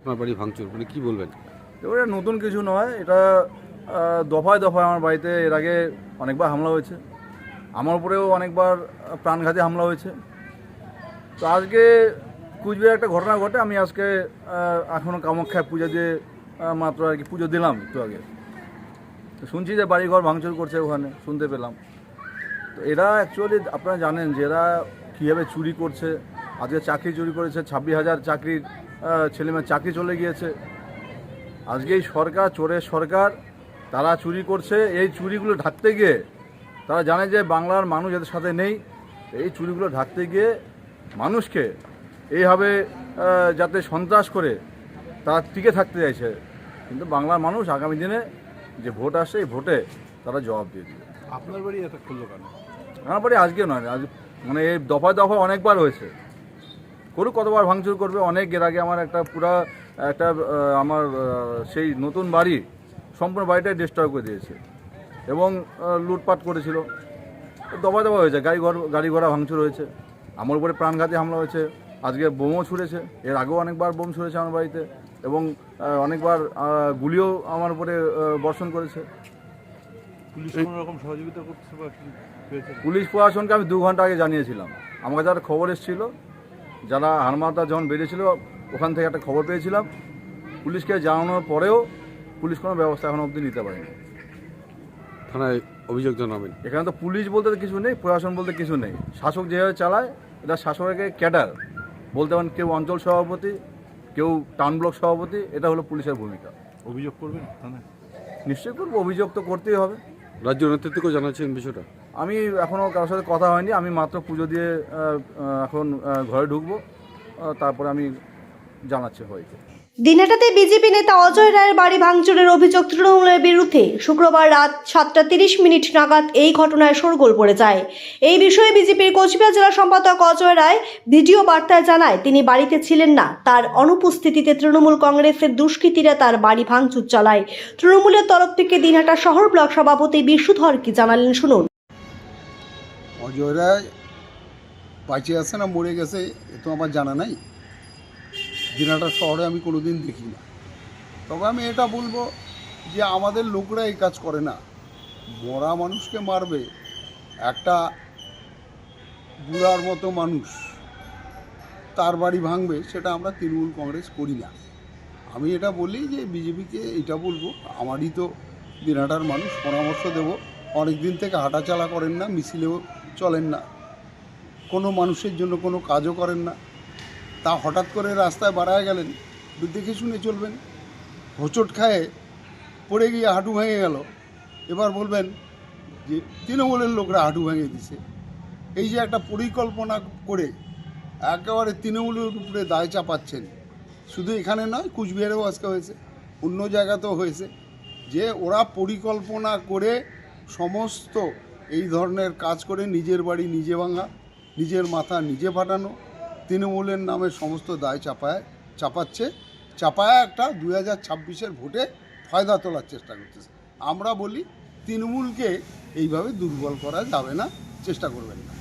আপনার বাড়ি ভাঙচুর মানে কি বলবেন? এটা নতুন কিছু নয়, এটা দফায় দফায় আমার বাড়িতে এর আগে অনেকবার হামলা হয়েছে। আমার উপরেও অনেকবার প্রাণঘাতী হামলা হয়েছে। তো আজকে কুচবিহার একটা ঘটনা ঘটে, আমি আজকে এখনও এখনও কামাখ্যায় পুজো দিয়ে মাত্র আর কি পুজো দিলাম একটু আগে। তো শুনছি যে বাড়িঘর ভাঙচুর করছে ওখানে, শুনতে পেলাম। তো এরা অ্যাকচুয়ালি আপনারা জানেন যে এরা কীভাবে চুরি করছে আজকে চাকরি চুরি করেছে ছাব্বিশ হাজার চাকরির ছেলেমেয়ের চাকরি চলে গিয়েছে। আজকে এই সরকার চোরের সরকার তারা চুরি করছে। এই চুরিগুলো ঢাকতে গিয়ে তারা জানে যে বাংলার মানুষ এদের সাথে নেই। এই চুরিগুলো ঢাকতে গিয়ে মানুষকে এইভাবে যাতে সন্ত্রাস করে তারা টিকে থাকতে চাইছে। কিন্তু বাংলার মানুষ আগামী দিনে যে ভোট আসছে এই ভোটে তারা জবাব দিয়ে দিবে। আপনার বাড়ি এটা খুললো কেন? আমার বাড়ি আজকে নয় আজ মানে এই দফায় দফায় অনেকবার হয়েছে। করুক কতবার ভাঙচুর করবে অনেক এর আগে আমার একটা পুরা একটা আমার সেই নতুন বাড়ি সম্পূর্ণ বাড়িটাই ডিস্ট্রয় করে দিয়েছে এবং লুটপাট করেছিল। দফায় দফা হয়েছে গাড়ি ঘর গাড়ি ঘোড়া ভাঙচুর হয়েছে আমার উপরে প্রাণঘাতী হামলা হয়েছে আজকে বোমও ছুঁড়েছে এর আগেও অনেকবার বোম ছুঁড়েছে আমার বাড়িতে এবং অনেকবার গুলিও আমার উপরে বর্ষণ করেছে। পুলিশ প্রশাসনকে আমি দু ঘণ্টা আগে জানিয়েছিলাম। আমাকে যারা খবর এসেছিল যারা হারমাতা যখন বেরিয়েছিল ওখান থেকে একটা খবর পেয়েছিলাম। পুলিশকে জানানোর পরেও পুলিশ কোনো ব্যবস্থা এখন অবধি নিতে পারেনি। থানায় অভিযোগ জানাবেন। এখানে তো পুলিশ বলতে তো কিছু নেই প্রশাসন বলতে কিছু নেই। শাসক যেভাবে চালায় এটা শাসকের ক্যাডার। বলতে পারেন কেউ অঞ্চল সভাপতি কেউ টাউন ব্লক সভাপতি এটা হলো পুলিশের ভূমিকা। অভিযোগ করবেন থানায়? নিশ্চয়ই করব অভিযোগ তো করতেই হবে। রাজ্য নেতৃত্বকেও জানাচ্ছেন বিষয়টা? আমি এখনও কারোর সাথে কথা হয়নি, আমি মাত্র পুজো দিয়ে এখন ঘরে ঢুকবো তারপরে আমি জানাচ্ছি হয়তো দিনহাটাতে বিজেপি নেতা অজয় রায়ের বাড়ি ভাঙচুরের অভিযোগ তৃণমূলের বিরুদ্ধে। শুক্রবার রাত সাতটা তিরিশ মিনিট নাগাদ এই ঘটনায় শোরগোল পড়ে যায়। এই বিষয়ে বিজেপির কোচবিহার জেলা সম্পাদক অজয় রায় ভিডিও বার্তায় জানায়, তিনি বাড়িতে ছিলেন না। তার অনুপস্থিতিতে তৃণমূল কংগ্রেসের দুষ্কৃতীরা তার বাড়ি ভাঙচুর চালায়। তৃণমূলের তরফ থেকে দিনহাটা শহর ব্লক সভাপতি বিশুধর কি জানালেন, শুনুন। অজয় রায় বাঁচে আছে না, মরে গেছে, এ তো আমার জানা নাই। দিনাটা শহরে আমি কোনো দিন দেখি না। তবে আমি এটা বলব যে আমাদের লোকরা এই কাজ করে না। মরা মানুষকে মারবে, একটা বুড়ার মতো মানুষ তার বাড়ি ভাঙবে, সেটা আমরা তৃণমূল কংগ্রেস করি না। আমি এটা বলি যে বিজেপিকে এটা বলব, আমারই তো দিনাটার মানুষ, পরামর্শ দেব। অনেক দিন থেকে হাঁটাচালা করেন না, মিছিলেও চলেন না। কোনো মানুষের জন্য কোনো কাজও করেন না। তা হঠাৎ করে রাস্তায় বাড়ায় গেলেন। দেখে শুনে চলবেন। হোঁচট খায়ে পড়ে গিয়ে হাঁটু ভেঙে গেল। এবার বলবেন যে, তৃণমূলের লোকরা হাঁটু ভেঙে দিছে এই যে একটা পরিকল্পনা করে একেবারে তৃণমূলের উপরে দায় চাপাচ্ছেন। শুধু এখানে নয়, কুচবিহারেও আজকে হয়েছে। অন্য জায়গাতেও হয়েছে। যে ওরা পরিকল্পনা করে সমস্ত এই ধরনের কাজ করে নিজের বাড়ি নিজে ভাঙা, নিজের মাথা নিজে ফাটানো তৃণমূলের নামে সমস্ত দায় চাপায়, চাপাচ্ছে। চাপায় একটা দুই হাজার ছাব্বিশের ভোটে ফায়দা তোলার চেষ্টা করতেছে। আমরা বলি, তৃণমূলকে এইভাবে দুর্বল করা যাবে না, চেষ্টা করবেন না।